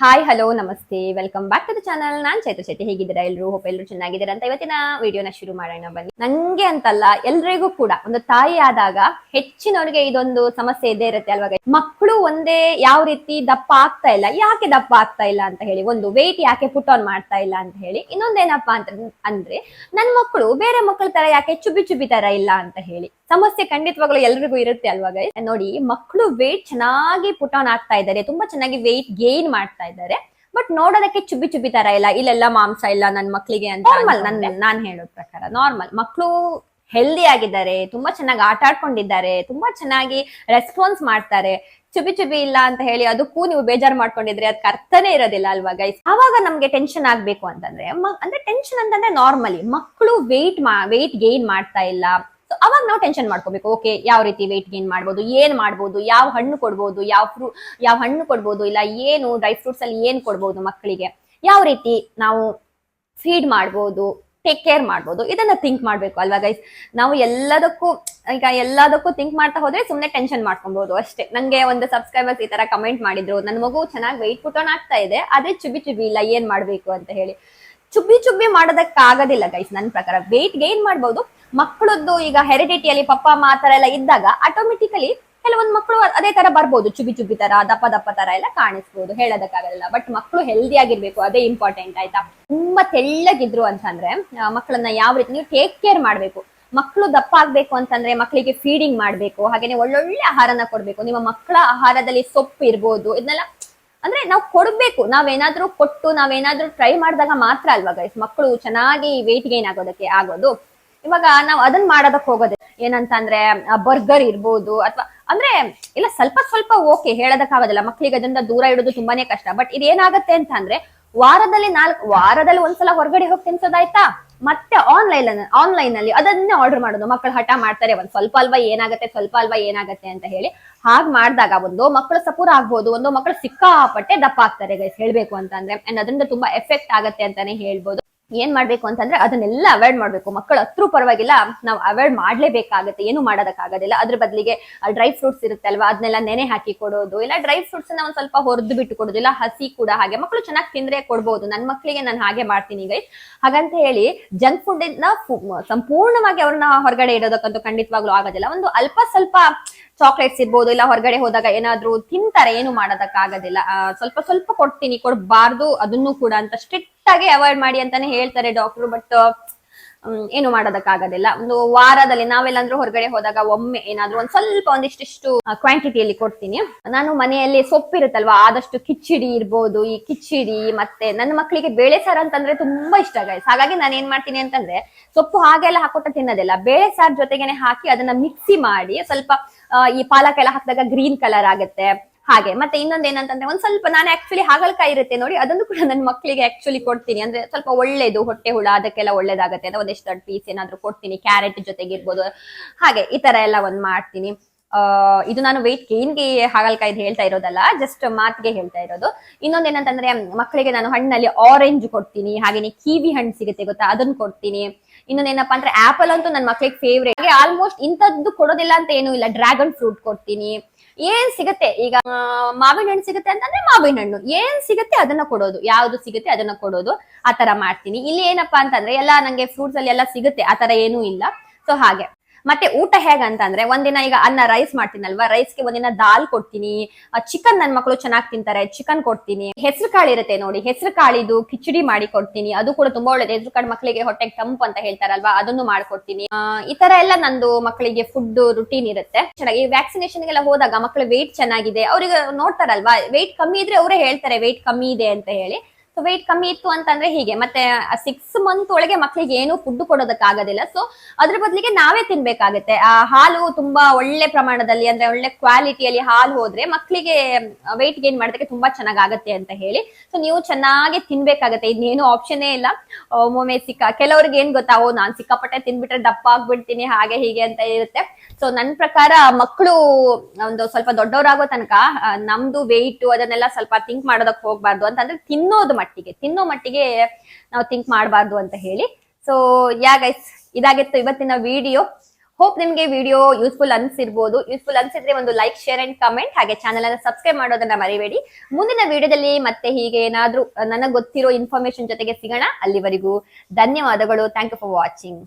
Hi hello ನಮಸ್ತೆ. Welcome back to the channel ನಾನ್ ಚೈತ್ರ ಶೆಟ್ಟಿ. ಹೇಗಿದ್ದೀರಾ ಎಲ್ಲರೂ ಹೋಪ್ ಎಲ್ಲರೂ ಚೆನ್ನಾಗಿದ್ದೀರಾ ಅಂತ ಇವತ್ತಿನ ವಿಡಿಯೋನ ಶುರು ಮಾಡೋಣ ಬನ್ನಿ. ನಂಗೆ ಅಂತಲ್ಲ, ಎಲ್ರಿಗೂ ಕೂಡ ಒಂದು ತಾಯಿ ಆದಾಗ ಹೆಚ್ಚಿನವ್ರಿಗೆ ಇದೊಂದು ಸಮಸ್ಯೆ ಇದೇ ಇರುತ್ತೆ ಅಲ್ವಾ guys? ಮಕ್ಕಳು ಒಂದೇ ಯಾವ ರೀತಿ ದಪ್ಪ ಆಗ್ತಾ ಇಲ್ಲ, ಯಾಕೆ ದಪ್ಪ ಆಗ್ತಾ ಇಲ್ಲ ಅಂತ ಹೇಳಿ, ಒಂದು ವೆಯ್ಟ್ ಯಾಕೆ ಪುಟ್ ಆನ್ ಮಾಡ್ತಾ ಇಲ್ಲ ಅಂತ ಹೇಳಿ, ಇನ್ನೊಂದೇನಪ್ಪ ಅಂತ ಅಂದ್ರೆ ನನ್ ಮಕ್ಕಳು ಬೇರೆ ಮಕ್ಕಳ ತರ ಯಾಕೆ ಚುಬಿ ಚುಬಿ ತರ ಇಲ್ಲ ಅಂತ ಹೇಳಿ. ಸಮಸ್ಯೆ ಖಂಡಿತವಾಗ್ಲೂ ಎಲ್ರಿಗೂ ಇರುತ್ತೆ ಅಲ್ವಾ ಗೈಸ್ ನೋಡಿ ಮಕ್ಕಳು ವೇಟ್ ಚೆನ್ನಾಗಿ ಪುಟ್ ಆನ್ ಆಗ್ತಾ ಇದ್ದಾರೆ ತುಂಬಾ ಚೆನ್ನಾಗಿ ವೆಯ್ಟ್ ಗೇನ್ ಮಾಡ್ತಾ ಇದ್ದಾರೆ. ಬಟ್ ನೋಡೋದಕ್ಕೆ ಚುಬಿ ಚುಬಿ ತರ ಇಲ್ಲ ಇಲ್ಲೆಲ್ಲ ಮಾಂಸ ಇಲ್ಲ ನನ್ ಮಕ್ಳಿಗೆ ಅಂತ ನಾರ್ಮಲ್ ನನ್ ನಾನ್ ಹೇಳೋ ಪ್ರಕಾರ ನಾರ್ಮಲ್ ಮಕ್ಕಳು ಹೆಲ್ದಿ ಆಗಿದ್ದಾರೆ ತುಂಬಾ ಚೆನ್ನಾಗಿ ಆಟ ಆಡ್ಕೊಂಡಿದ್ದಾರೆ ತುಂಬಾ ಚೆನ್ನಾಗಿ ರೆಸ್ಪಾನ್ಸ್ ಮಾಡ್ತಾರೆ. ಚುಬಿ ಚುಬಿ ಇಲ್ಲ ಅಂತ ಹೇಳಿ ಅದಕ್ಕೂ ನೀವು ಬೇಜಾರು ಮಾಡ್ಕೊಂಡಿದ್ರೆ ಅದಕ್ಕೆ ಅರ್ಥನೇ ಇರೋದಿಲ್ಲ ಅಲ್ವಾ ಗೈಸ್ ಅವಾಗ ನಮ್ಗೆ ಟೆನ್ಷನ್ ಆಗ್ಬೇಕು ಅಂತಂದ್ರೆ ಅಂದ್ರೆ ಟೆನ್ಷನ್ ಅಂತಂದ್ರೆ ನಾರ್ಮಲಿ ಮಕ್ಕಳು ವೆಯ್ಟ್ ಮಾ ವೆಯ್ಟ್ ಗೇನ್ ಮಾಡ್ತಾ ಇಲ್ಲ. So ಅವಾಗ ನಾವು ಟೆನ್ಷನ್ ಮಾಡ್ಕೋಬೇಕು. ಓಕೆ ಯಾವ ರೀತಿ ವೆಯ್ಟ್ ಗೇನ್ ಮಾಡ್ಬೋದು, ಏನ್ ಮಾಡ್ಬೋದು, ಯಾವ ಹಣ್ಣು ಕೊಡ್ಬೋದು, ಯಾವ ಫ್ರೂ, ಯಾವ ಹಣ್ಣು ಕೊಡ್ಬೋದು, ಇಲ್ಲ ಏನು ಡ್ರೈ ಫ್ರೂಟ್ಸ್ ಅಲ್ಲಿ ಏನ್ ಕೊಡ್ಬೋದು ಮಕ್ಕಳಿಗೆ. ಯಾವ ರೀತಿ ನಾವು ಫೀಡ್ ಮಾಡ್ಬೋದು ಟೇಕ್ ಕೇರ್ ಮಾಡ್ಬೋದು, ಇದನ್ನ ಥಿಂಕ್ ಮಾಡ್ಬೇಕು ಅಲ್ವಾ ಗೈಸ್ ನಾವು ಎಲ್ಲದಕ್ಕೂ, ಈಗ ಎಲ್ಲದಕ್ಕೂ ಥಿಂಕ್ ಮಾಡ್ತಾ ಹೋದ್ರೆ ಸುಮ್ನೆ ಟೆನ್ಷನ್ ಮಾಡ್ಕೊಬಹುದು ಅಷ್ಟೇ. ನಂಗೆ ಒಂದು ಸಬ್ಸ್ಕ್ರೈಬರ್ಸ್ ಈ ತರ ಕಮೆಂಟ್ ಮಾಡಿದ್ರು ನನ್ನ ಮಗು ಚೆನ್ನಾಗಿ ವೆಯ್ಟ್ ಪುಟೋನ್ ಆಗ್ತಾ ಇದೆ ಆದ್ರೆ ಚುಬಿ ಚುಬಿ ಇಲ್ಲ, ಏನ್ ಮಾಡ್ಬೇಕು? ಅಂತ ಹೇಳಿ. ಚುಬ್ಬಿ ಚುಬ್ಬಿ ಮಾಡೋದಕ್ಕಾಗೋದಿಲ್ಲ ಗೈಸ್ ನನ್ನ ಪ್ರಕಾರ. ವೆಯ್ಟ್ ಗೇನ್ ಮಾಡ್ಬೋದು ಮಕ್ಕಳದ್ದು ಈಗ ಹೆರಿಡಿಟಿಯಲ್ಲಿ ಪಪ್ಪ, ಅಮ್ಮ ಆ ತರ ಎಲ್ಲ ಇದ್ದಾಗ ಆಟೋಮೆಟಿಕಲಿ ಕೆಲವೊಂದು ಮಕ್ಕಳು ಅದೇ ತರ ಬರ್ಬೋದು. ಚುಬಿ ಚುಬಿ ತರ, ದಪ್ಪ ದಪ್ಪ ತರ ಎಲ್ಲ ಕಾಣಿಸ್ಬೋದು. ಹೇಳೋದಕ್ಕಾಗಲ್ಲ. ಬಟ್ ಮಕ್ಕಳು ಹೆಲ್ದಿ ಆಗಿರ್ಬೇಕು. ಅದೇ ಇಂಪಾರ್ಟೆಂಟ್ ಆಯ್ತಾ? ತುಂಬಾ ತೆಳ್ಳಗಿದ್ರು ಅಂತಂದ್ರೆ ಮಕ್ಕಳನ್ನ ಯಾವ ರೀತಿ ನೀವು ಟೇಕ್ ಕೇರ್ ಮಾಡ್ಬೇಕು. ಮಕ್ಕಳು ದಪ್ಪ ಆಗ್ಬೇಕು ಅಂತಂದ್ರೆ ಮಕ್ಕಳಿಗೆ ಫೀಡಿಂಗ್ ಮಾಡ್ಬೇಕು. ಹಾಗೇನೆ ಒಳ್ಳೊಳ್ಳೆ ಆಹಾರನ ಕೊಡ್ಬೇಕು. ನಿಮ್ಮ ಮಕ್ಕಳ ಆಹಾರದಲ್ಲಿ ಸೊಪ್ಪು ಇರ್ಬೋದು. ಇದನ್ನೆಲ್ಲ ಅಂದ್ರೆ ನಾವು ಕೊಡ್ಬೇಕು. ನಾವೇನಾದ್ರೂ ಕೊಟ್ಟು ನಾವೇನಾದ್ರೂ ಟ್ರೈ ಮಾಡಿದಾಗ ಮಾತ್ರ ಅಲ್ವಾ ಗೈಸ್ ಮಕ್ಕಳು ಚೆನ್ನಾಗಿ ವೇಟ್ ಗೈನ್ ಆಗೋದಕ್ಕೆ ಆಗೋದು. ಇವಾಗ ನಾವು ಅದನ್ನ ಮಾಡೋದಕ್ಕೆ ಹೋಗೋದೇ. ಏನಂತ ಅಂದ್ರೆ ಬರ್ಗರ್ ಇರ್ಬೋದು ಅಥವಾ, ಅಂದ್ರೆ ಇಲ್ಲ ಸ್ವಲ್ಪ ಸ್ವಲ್ಪ ಓಕೆ ಹೇಳೋದಕ್ಕಾಗೋದಿಲ್ಲ ಮಕ್ಳಿಗೆ ಅದರಿಂದ ದೂರ ಇಡೋದು ತುಂಬಾನೇ ಕಷ್ಟ. ಬಟ್ ಇದೇನಾಗತ್ತೆ ಅಂತ ಅಂದ್ರೆ ವಾರದಲ್ಲಿ ನಾಲ್ಕು, ವಾರದಲ್ಲಿ ಒಂದ್ಸಲ ಹೊರಗಡೆ ಹೋಗಿ ತಿನ್ಸೋದಾಯ್ತಾ? ಮತ್ತೆ ಆನ್ಲೈನ್ ಆನ್ಲೈನ್ ಅಲ್ಲಿ ಅದನ್ನೇ ಆರ್ಡರ್ ಮಾಡೋದು. ಮಕ್ಕಳು ಹಠ ಮಾಡ್ತಾರೆ, ಒಂದ್ ಸ್ವಲ್ಪ ಅಲ್ವಾ ಏನಾಗತ್ತೆ, ಸ್ವಲ್ಪ ಅಲ್ವಾ ಏನಾಗತ್ತೆ ಅಂತ ಹೇಳಿ. ಹಾಗ್ ಮಾಡಿದಾಗ ಒಂದು ಮಕ್ಕಳು ಸಪೂರ ಆಗ್ಬೋದು, ಒಂದು ಮಕ್ಕಳು ಸಿಕ್ಕಾಪಟ್ಟೆ ದಪ್ಪ ಆಗ್ತಾರೆ ಗೈಸ್ ಹೇಳ್ಬೇಕು ಅಂತಂದ್ರೆ. ಅಂಡ್ ಅದರಿಂದ ತುಂಬಾ ಎಫೆಕ್ಟ್ ಆಗತ್ತೆ ಅಂತಾನೆ ಹೇಳ್ಬೋದು. ಏನ್ ಮಾಡ್ಬೇಕು ಅಂತಂದ್ರೆ ಅದನ್ನೆಲ್ಲ ಅವಾಯ್ಡ್ ಮಾಡ್ಬೇಕು. ಮಕ್ಕಳು ಹತ್ರೂ ಪರವಾಗಿಲ್ಲ ನಾವು ಅವಾಯ್ಡ್ ಮಾಡ್ಲೇಬೇಕಾಗತ್ತೆ. ಏನು ಮಾಡೋದಕ್ಕಾಗೋದಿಲ್ಲ. ಅದ್ರ ಬದಲಿಗೆ ಡ್ರೈ ಫ್ರೂಟ್ಸ್ ಇರುತ್ತೆ ಅಲ್ವಾ ಅದನ್ನೆಲ್ಲ ನೆನೆ ಹಾಕಿ ಕೊಡೋದು, ಇಲ್ಲ ಡ್ರೈ ಫ್ರೂಟ್ಸ್ ಅನ್ನ ಒಂದ್ ಸ್ವಲ್ಪ ಹೊರದು ಬಿಟ್ಟು ಕೊಡೋದು, ಇಲ್ಲ ಹಸಿ ಕೂಡ ಹಾಗೆ. ಮಕ್ಕಳು ಚೆನ್ನಾಗಿ ತಿಂದ್ರೆ ಕೊಡ್ಬೋದು. ನನ್ನ ಮಕ್ಕಳಿಗೆ ನಾನು ಹಾಗೆ ಮಾಡ್ತೀನಿ ಗೈ ಹಾಗಂತ ಹೇಳಿ ಜಂಕ್ ಫುಡ್ ಇಂದ ಸಂಪೂರ್ಣವಾಗಿ ಅವ್ರನ್ನ ಹೊರಗಡೆ ಇಡೋದಕ್ಕಂತೂ ಖಂಡಿತವಾಗ್ಲೂ ಆಗೋದಿಲ್ಲ. ಒಂದು ಅಲ್ಪ ಸ್ವಲ್ಪ ಚಾಕ್ಲೇಟ್ಸ್ ಇರ್ಬೋದು, ಇಲ್ಲ ಹೊರಗಡೆ ಹೋದಾಗ ಏನಾದ್ರೂ ತಿಂತಾರೆ, ಏನು ಮಾಡೋದಕ್ಕಾಗೋದಿಲ್ಲ. ಸ್ವಲ್ಪ ಸ್ವಲ್ಪ ಕೊಡ್ತೀನಿ, ಕೊಡಬಾರ್ದು, ಅದನ್ನು ಕೂಡ ಅಂತ ಸ್ಟ್ರಿಕ್ಟ್ ಆಗಿ ಅವಾಯ್ಡ್ ಮಾಡಿ ಅಂತಾನೆ ಹೇಳ್ತಾರೆ ಡಾಕ್ಟರ್ ಬಟ್ ಏನು ಮಾಡೋದಕ್ಕಾಗೋದಿಲ್ಲ. ಒಂದು ವಾರದಲ್ಲಿ ನಾವೆಲ್ಲಾದ್ರೂ ಹೊರಗಡೆ ಹೋದಾಗ ಒಮ್ಮೆ ಏನಾದ್ರೂ ಒಂದ್ ಸ್ವಲ್ಪ ಒಂದಿಷ್ಟಿಷ್ಟು ಕ್ವಾಂಟಿಟಿಯಲ್ಲಿ ಕೊಡ್ತೀನಿ. ನಾನು ಮನೆಯಲ್ಲಿ ಸೊಪ್ಪು ಇರುತ್ತಲ್ವಾ, ಆದಷ್ಟು ಕಿಚಡಿ ಇರ್ಬೋದು, ಈ ಕಿಚಡಿ ಮತ್ತೆ ನನ್ನ ಮಕ್ಕಳಿಗೆ ಬೇಳೆ ಸಾರು ಅಂತಂದ್ರೆ ತುಂಬಾ ಇಷ್ಟ ಗೈಸ್ ಹಾಗಾಗಿ ನಾನು ಏನ್ ಮಾಡ್ತೀನಿ ಅಂತಂದ್ರೆ ಸೊಪ್ಪು ಹಾಗೆಲ್ಲ ಹಾಕೊಟ್ಟ ತಿನ್ನೋದಿಲ್ಲ. ಬೇಳೆ ಸಾರು ಜೊತೆಗೆನೆ ಹಾಕಿ ಅದನ್ನ ಮಿಕ್ಸಿ ಮಾಡಿ ಸ್ವಲ್ಪ ಈ ಪಾಲಕ್ ಎಲ್ಲ ಹಾಕಿದಾಗ ಗ್ರೀನ್ ಕಲರ್ ಆಗುತ್ತೆ. ಹಾಗೆ, ಮತ್ತೆ ಇನ್ನೊಂದ್ ಏನಂತಂದ್ರೆ ಒಂದ್ ಸ್ವಲ್ಪ ನಾನು ಆಕ್ಚುಲಿ ಹಾಗಲಕಾಯಿ ಇರುತ್ತೆ ನೋಡಿ, ಅದನ್ನು ಕೂಡ ನನ್ನ ಮಕ್ಕಳಿಗೆ ಆಕ್ಚುಲಿ ಕೊಡ್ತೀನಿ. ಅಂದ್ರೆ ಸ್ವಲ್ಪ ಒಳ್ಳೇದು, ಹೊಟ್ಟೆ ಹುಳ, ಅದಕ್ಕೆಲ್ಲ ಒಳ್ಳೇದಾಗತ್ತೆ ಅಂತ ಒಂದಿಷ್ಟು ದೊಡ್ಡ ಪೀಸ್ ಏನಾದ್ರು ಕೊಡ್ತೀನಿ ಕ್ಯಾರೆಟ್ ಜೊತೆಗೆ ಇರ್ಬೋದು ಹಾಗೆ ಈ ತರ ಎಲ್ಲ ಒಂದ್ ಮಾಡ್ತೀನಿ. ಇದು ನಾನು ವೆಯ್ಟ್ ಗೇನ್ಗೆ ಹಾಗಲಕಾಯ್ದು ಹೇಳ್ತಾ ಇರೋದಲ್ಲ ಜಸ್ಟ್ ಮಾತಿಗೆ ಹೇಳ್ತಾ ಇರೋದು. ಇನ್ನೊಂದ್ ಏನಂತಂದ್ರೆ ಮಕ್ಕಳಿಗೆ ನಾನು ಹಣ್ಣಲ್ಲಿ ಆರೆಂಜ್ ಕೊಡ್ತೀನಿ, ಹಾಗೇನೆ ಕಿವಿ ಹಣ್ಣು ಸಿಗುತ್ತೆ ಗೊತ್ತಾ ಅದನ್ನ ಕೊಡ್ತೀನಿ. ಇನ್ನೊಂದ್ ಏನಪ್ಪಾ ಅಂದ್ರೆ ಆಪಲ್ ಅಂತೂ ನನ್ನ ಮಕ್ಳಿಗೆ ಫೇವ್ರೇಟ್ ಹಾಗೆ ಆಲ್ಮೋಸ್ಟ್ ಇಂಥದ್ದು ಕೊಡೋದಿಲ್ಲ ಅಂತ ಏನೂ ಇಲ್ಲ ಡ್ರ್ಯಾಗನ್ ಫ್ರೂಟ್ ಕೊಡ್ತೀನಿ. ಏನ್ ಸಿಗುತ್ತೆ? ಈಗ ಮಾವಿನ ಹಣ್ಣು ಸಿಗುತ್ತೆ ಅಂತಂದ್ರೆ ಮಾವಿನ ಹಣ್ಣು. ಏನ್ ಸಿಗುತ್ತೆ ಅದನ್ನ ಕೊಡೋದು. ಯಾವ್ದು ಸಿಗುತ್ತೆ ಅದನ್ನ ಕೊಡೋದು. ಆತರ ತರ ಮಾಡ್ತೀನಿ. ಇಲ್ಲಿ ಏನಪ್ಪಾ ಅಂತಂದ್ರೆ, ಎಲ್ಲ ನಂಗೆ ಫ್ರೂಟ್ಸ್ ಅಲ್ಲಿ ಎಲ್ಲ ಸಿಗುತ್ತೆ ಆತರ ತರ ಏನೂ ಇಲ್ಲ. ಸೊ ಹಾಗೆ. ಮತ್ತೆ ಊಟ ಹೇಗಂತಂದ್ರೆ, ಒಂದಿನ ಈಗ ಅನ್ನ ರೈಸ್ ಮಾಡ್ತೀನಲ್ವಾ? ರೈಸ್ಗೆ ಒಂದಿನ ದಾಲ್ ಕೊಡ್ತೀನಿ. ಚಿಕನ್ ನನ್ ಮಕ್ಕಳು ಚೆನ್ನಾಗಿ ತಿಂತಾರೆ ಚಿಕನ್ ಕೊಡ್ತೀನಿ. ಹೆಸರು ಕಾಳು ಇರುತ್ತೆ ನೋಡಿ, ಹೆಸರು ಕಾಳಿದು ಕಿಚಡಿ ಮಾಡಿ ಕೊಡ್ತೀನಿ. ಅದು ಕೂಡ ತುಂಬಾ ಒಳ್ಳೇದು. ಹೆಸರು ಕಾಳು ಮಕ್ಕಳಿಗೆ ಹೊಟ್ಟೆಗೆ ತಂಪು ಅಂತ ಹೇಳ್ತಾರಲ್ವಾ, ಅದನ್ನು ಮಾಡ್ಕೊಡ್ತೀನಿ ಈ ತರ ಎಲ್ಲ ನಂದು ಮಕ್ಕಳಿಗೆ ಫುಡ್ ರುಟೀನ್ ಇರುತ್ತೆ. ಚೆನ್ನಾಗಿ ವ್ಯಾಕ್ಸಿನೇಷನ್ ಗೆಲ್ಲ ಹೋದಾಗ ಮಕ್ಕಳು ವೆಯ್ಟ್ ಚೆನ್ನಾಗಿದೆ. ಅವ್ರಿಗೆ ನೋಡ್ತಾರಲ್ವಾ ವೆಯ್ಟ್ ಕಮ್ಮಿ ಇದ್ರೆ ಅವರೇ ಹೇಳ್ತಾರೆ ವೆಯ್ಟ್ ಕಮ್ಮಿ ಇದೆ ಅಂತ ಹೇಳಿ. ಸೊ ವೆಯ್ಟ್ ಕಮ್ಮಿ ಇತ್ತು ಅಂತಂದ್ರೆ ಹೀಗೆ. ಮತ್ತೆ ಸಿಕ್ಸ್ ಮಂತ್ ಒಳಗೆ ಮಕ್ಕಳಿಗೆ ಏನು ಫುಡ್ ಕೊಡೋದಕ್ಕಾಗೋದಿಲ್ಲ. ಸೊ ಅದ್ರ ಬದಲಿಗೆ ನಾವೇ ತಿನ್ಬೇಕಾಗತ್ತೆ. ಆ ಹಾಲು ತುಂಬಾ ಒಳ್ಳೆ ಪ್ರಮಾಣದಲ್ಲಿ, ಅಂದ್ರೆ ಒಳ್ಳೆ ಕ್ವಾಲಿಟಿಯಲ್ಲಿ ಹಾಲು ಹೋದ್ರೆ ಮಕ್ಕಳಿಗೆ ವೆಯ್ಟ್ ಗೇನ್ ಮಾಡೋದಕ್ಕೆ ತುಂಬಾ ಚೆನ್ನಾಗಾಗತ್ತೆ ಅಂತ ಹೇಳಿ. ಸೊ ನೀವು ಚೆನ್ನಾಗಿ ತಿನ್ಬೇಕಾಗತ್ತೆ. ಇನ್ನೇನು ಆಪ್ಷನ್ನೇ ಇಲ್ಲ. ಒಮ್ಮೊಮ್ಮೆ ಸಿಕ್ಕ, ಕೆಲವ್ರಿಗೆ ಏನ್ ಗೊತ್ತಾ? ಓ, ನಾನ್ ಸಿಕ್ಕಾಪಟ್ಟೆ ತಿನ್ಬಿಟ್ರೆ ದಪ್ಪ ಆಗ್ಬಿಡ್ತೀನಿ, ಹಾಗೆ ಹೀಗೆ ಅಂತ ಇರುತ್ತೆ. ಸೊ ನನ್ನ ಪ್ರಕಾರ ಮಕ್ಕಳು ಒಂದು ಸ್ವಲ್ಪ ದೊಡ್ಡವರಾಗೋ ತನಕ ನಮ್ದು ವೆಯ್ಟ್ ಅದನ್ನೆಲ್ಲ ಸ್ವಲ್ಪ ಥಿಂಕ್ ಮಾಡೋದಕ್ಕೆ ಹೋಗ್ಬಾರ್ದು. ಅಂತಂದ್ರೆ ತಿನ್ನೋದು ಮಟ್ಟಿಗೆ, ತಿನ್ನೋ ಮಟ್ಟಿಗೆ ನಾವು ಥಿಂಕ್ ಮಾಡಬಾರ್ದು ಅಂತ ಹೇಳಿ. ಸೊ ಯಾ ಗೈಸ್ ಇದಾಗಿತ್ತು ಇವತ್ತಿನ ವಿಡಿಯೋ ಹೋಪ್ ನಿಮ್ಗೆ ವಿಡಿಯೋ ಯೂಸ್ಫುಲ್ ಅನ್ಸಿರ್ಬೋದು. ಯೂಸ್ಫುಲ್ ಅನ್ಸಿದ್ರೆ ಒಂದು ಲೈಕ್ ಶೇರ್ ಅಂಡ್ ಕಮೆಂಟ್ ಹಾಗೆ ಚಾನಲ್ ಅನ್ನ ಸಬ್ಸ್ಕ್ರೈಬ್ ಮಾಡೋದನ್ನ ಮರಿಬೇಡಿ. ಮುಂದಿನ ವಿಡಿಯೋದಲ್ಲಿ ಮತ್ತೆ ಹೀಗೆ ಏನಾದ್ರೂ, ನನಗೆ ಗೊತ್ತಿರೋ ಇನ್ಫಾರ್ಮೇಶನ್ ಜೊತೆಗೆ ಸಿಗೋಣ. ಅಲ್ಲಿವರೆಗೂ ಧನ್ಯವಾದಗಳು. Thank you for watching